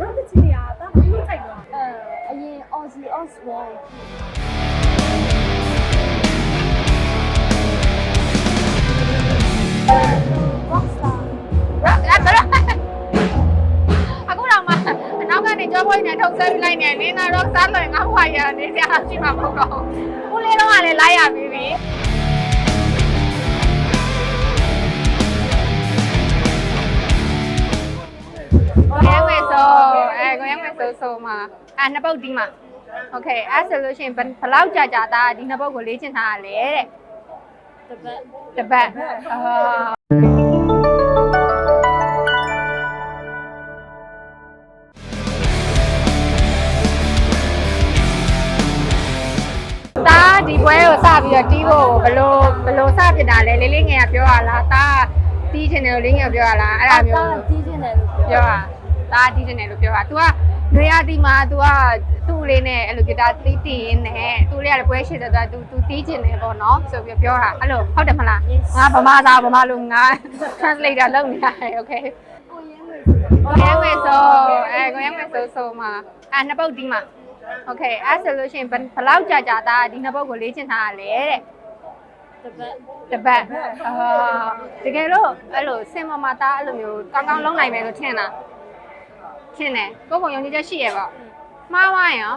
rock ချင်ရတာဘာလို့ထိုက်တော့အဲအရင် Aussie Oswald Rockstar အဲ့ဒါအခုတော့မှအနောက်ကနေကြောပွေးနဲ့ထုတ်ဆွဲပြလိုက်နေနင်းသားတော့စားလို့ငါ့ဘွားရနေစရာရှိမှာမဟုတ်တော့ဘူးဦးလေးတော့ကလည်းလိုက်ရပြီပြီကိုရဲဝဲ ဆိုအဲကိုရဲဝဲဆိုဆိုမှာအဲနှစ်ပုတ်ဒီမှာโอเคအဲ့ဆိုလို့ရှိရင်ဘယ်ဘယ်လောက်ကြာကြာသားဒီနှစ်ပုတ်ကိုလေ့ကျင့်ထားရလဲတဲ့ တပတ် တပတ်အာတာဒီပွဲကိုစပြီးတော့တီးဖို့ဘယ်လိုဘယ်လိုစဖြစ်တာလဲလေးလေးငယ်ကပြောရလားတာတီးချင်တယ်လို့လေးငယ်ကပြောရလားအဲ့ဒါမျိုး တာကြီးကျင်တယ်လို့ ပြော တာတာတီးချင်တယ်လို့ပြောတာ तू ကနွေရာသီမှာ तू ကသူ့လေးနဲ့အဲ့လိုဂီတာတီးတီးရင်းနဲ့သူ့လေးကလည်းပွဲရှိတဲ့အတွက် तू तू တီးချင်တယ်ပေါ့နော်ဆိုပြီးပြောတာအဲ့လိုဟုတ်တယ်မလားငါဗမာသားဗမာလူငါ translator လုပ်နေရတယ် okay ကိုရင်းဝယ်ဆို ကိုရဲမယ်ဆိုအဲကိုရဲမယ်ဆိုဆိုမှာအဲနှစ်ပုတ်ဒီမှာโอเคအဲ့ဆိုလို့ရှိရင်ဘယ်ဘယ်လောက်ကြာကြာသားဒီနှစ်ပုတ်ကိုလေ့ကျင့်ထားရလဲတဲ့ တပတ် တပတ်အာတကယ်လို့အဲ့လိုစင်မမသားအဲ့လိုမျိုးကောင်းကောင်းလုံးနိုင်မယ်လို့ထင်တာ ထင်တယ်ကိုယ့်ပုံယုံကြည်ချက်ရှိရပေါ့မှားသွားရင်ရော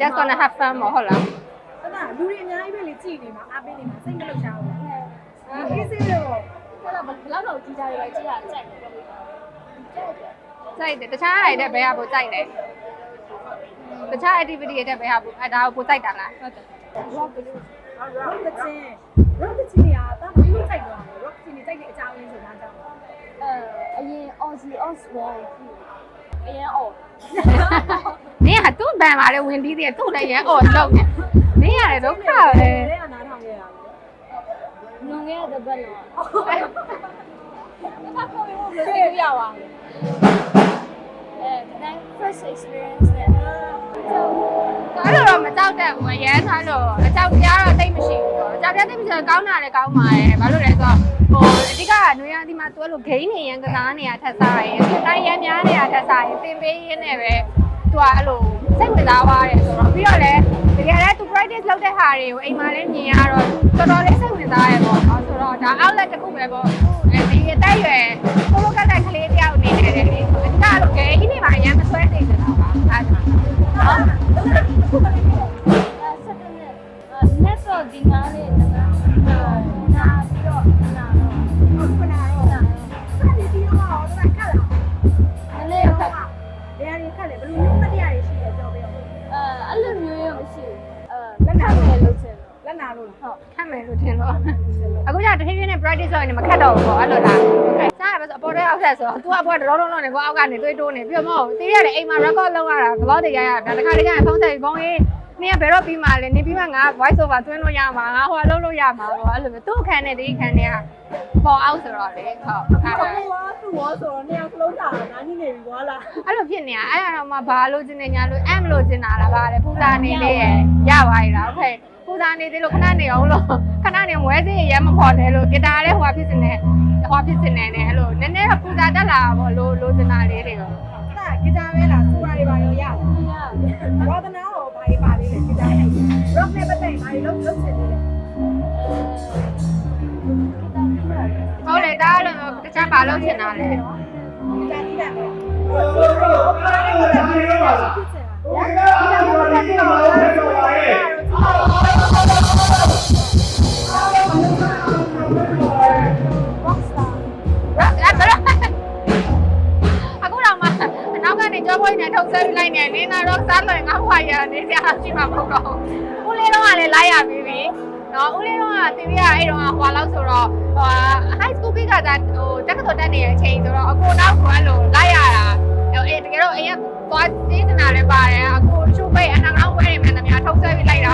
just gonna have fun မဟုတ်လားအဲ့ဒါလူတွေအများကြီးပဲလေကြည်နေမှာအားပေးနေမှာစိတ်မလောက်ချအောင်အဲအေးစေးလို့အဲ့တော့ဘယ်လောက်တော့ကြီးကြရလဲကြီးရကြိုက်တယ်ကြိုက်တယ်တခြားအရာတွေဘယ်ဟာပိုကြိုက်လဲတခြား activity တွေဘယ်ဟာပိုအဲဒါကိုပိုကြိုက်တာလားဟုတ်တယ် rock ကို rock ချင် rock ချင်ရတာဘာလို့ထိုက်တော့ အရင် Aussie Oswald အရင်အော်နင်ကသူ့ဘန်မှာလည်းဝင်ပြီးသေးတယ်သူ့လည်းရန်အော်လုံးနေနင်ရတယ်ဒုက္ခပဲတဲ့ကနားထောင်ခဲ့ရတာငုံခဲ့တဲ့ဘက်တော့ဘာခေါ်ရမလဲသိရပါအဲ that first experience နဲ့အဲ့လိုတော့မကြောက်တတ်ဘူးရန်သွားလို့အကြောက်တရားတော့တိတ်မရှိဘူးပေါ့အကြောက်တရားတိတ်မရှိရင်ကောင်းတာလည်းကောင်းပါတယ်ဘာလို့လဲဆိုတော့ဟိုအဓိ ကကနွေရာသီမှာသူကလို့ဂိမ်းနေရန်ကစားနေရထက်စားရင်တိုင်းရန်များနေရထက်စားရင်တင်ပေးရင်းနဲ့ပဲသူကအဲ့လိုစိတ်ဝင်စားသွားတယ်ဆိုတော့ပြီးတော့လည်းတကယ်လည်းသူ practice လုပ်တဲ့ဟာတွေကိုအိမ်မှာလည်းမြင်ရတော့တော်တော်လေးစိတ်ဝင်စားရပေါ့နော်ဆိုတော့ဒါ outlet တစ်ခုပဲပေါ့အဲဒီအတက်ရွယ်ကိုလိုကတ်ကလေးတယောက်အနေနဲ့လည်းလေအဓိကတော့ဂိမ်းနေမှာရန်မဆွဲနေကြတာပါအဲ့ဒါနော်အဲဆက်တဲ့နဲ့ net တော့ဒီနားလေးနား လက်နာလို့လားဟုတ်ခက်မယ်လို့ထင်တော့အခုကျတဖြည်းဖြည်းနဲ့ practice ဆိုရင်မခက်တော့ဘူးပေါ့အဲ့လိုလားစားရပဲဆိုအပေါ်ထဲအောက်ထက်ဆိုသူကအပေါ်ဒရောလုံးလုံးနဲ့ကိုအောက်ကနေတွေးတိုးနေပြီးတော့မဟုတ်တီးရတယ်အိမ်မှာ record လုပ်ရတာဘလော့တွေရရတာတခါတလေကျရင်ဖုန်းဆက်ပြီးဘုံကြီးနင်ကဘယ်တော့ပြီးမှလဲနင်ပြီးမှငါ voice over သွင်းလို့ရမှာငါဟိုလုံးလို့ရမှာပေါ့အဲ့လိုမျိုးသူ့အခန်းနဲ့ဒီအခန်းနဲ့ကပေါ်အောက်ဆိုတော့လေဟုတ်အဲ့ဒါဟိုကသူ့ wall ဆိုတော့နင်က close တာငါနိနေပြီလားအဲ့လိုဖြစ်နေတာအဲ့ဒါတော့မှဘာလို့ကျင်နေညာလို့အမ်လို့ကျင်တာလားဗါလေပူတာနေလေရပါရဲ့လား okay ကုစားနေသေးလို့ခဏနေအောင်လို့ခဏနေမွဲစင်းရဲမပေါ်နဲ့လို့ဂီတာလည်းဟိုဟာဖြစ်စင်နေဟိုဟာဖြစ်စင်နေနဲ့အဲ့လိုနည်းနည်းကုစားတက်လာပါဘောလိုလိုချင်တာလေးတွေရောဂီတာပဲလားစူရာတွေပါရောရလားဝါသနာရောဘာတွေပါလေးလဲဂီတာနဲ့ rock နဲ့ပတ်သက်ဘာတွေလုပ်လုပ်ချင်သေးလဲဟုတ်လေဒါလည်းတခြားဘာလုပ်ချင်တာလဲဂီတာတိတယ်ဘာလို့ဘာလို့ဘာလို့ဘာလို့ဘာလို့ဘာလို့ဘာလို့ဘာလို့ အနောက်ကနေကြောပွေးနဲ့ထုတ်ဆွဲပြလိုက်နေနင်းသားတော့စားလို့ငါ့ဘွားရနေစရာရှိမှာမဟုတ်တော့ဘူးဦးလေးတော့ကလည်းလိုက်ရပြီပြီနော်ဦးလေးတော့ကတီဗီကအဲ့တော့ဟွာလောက်ဆိုတော့ဟို high school ပြီးကသာဟိုတက္ကသိုလ်တက်နေတဲ့အချိန်ဆိုတော့အကိုနောက်ကအဲ့လိုလိုက်ရတာအဲ့တကယ်တော့အရင်သွားသိနေတာလည်းပါတယ်အကိုချိုးပိတ်အနောက်နောက်ပွဲတွေမှန်သမျှထုတ်ဆွဲပြီးလိုက်တာ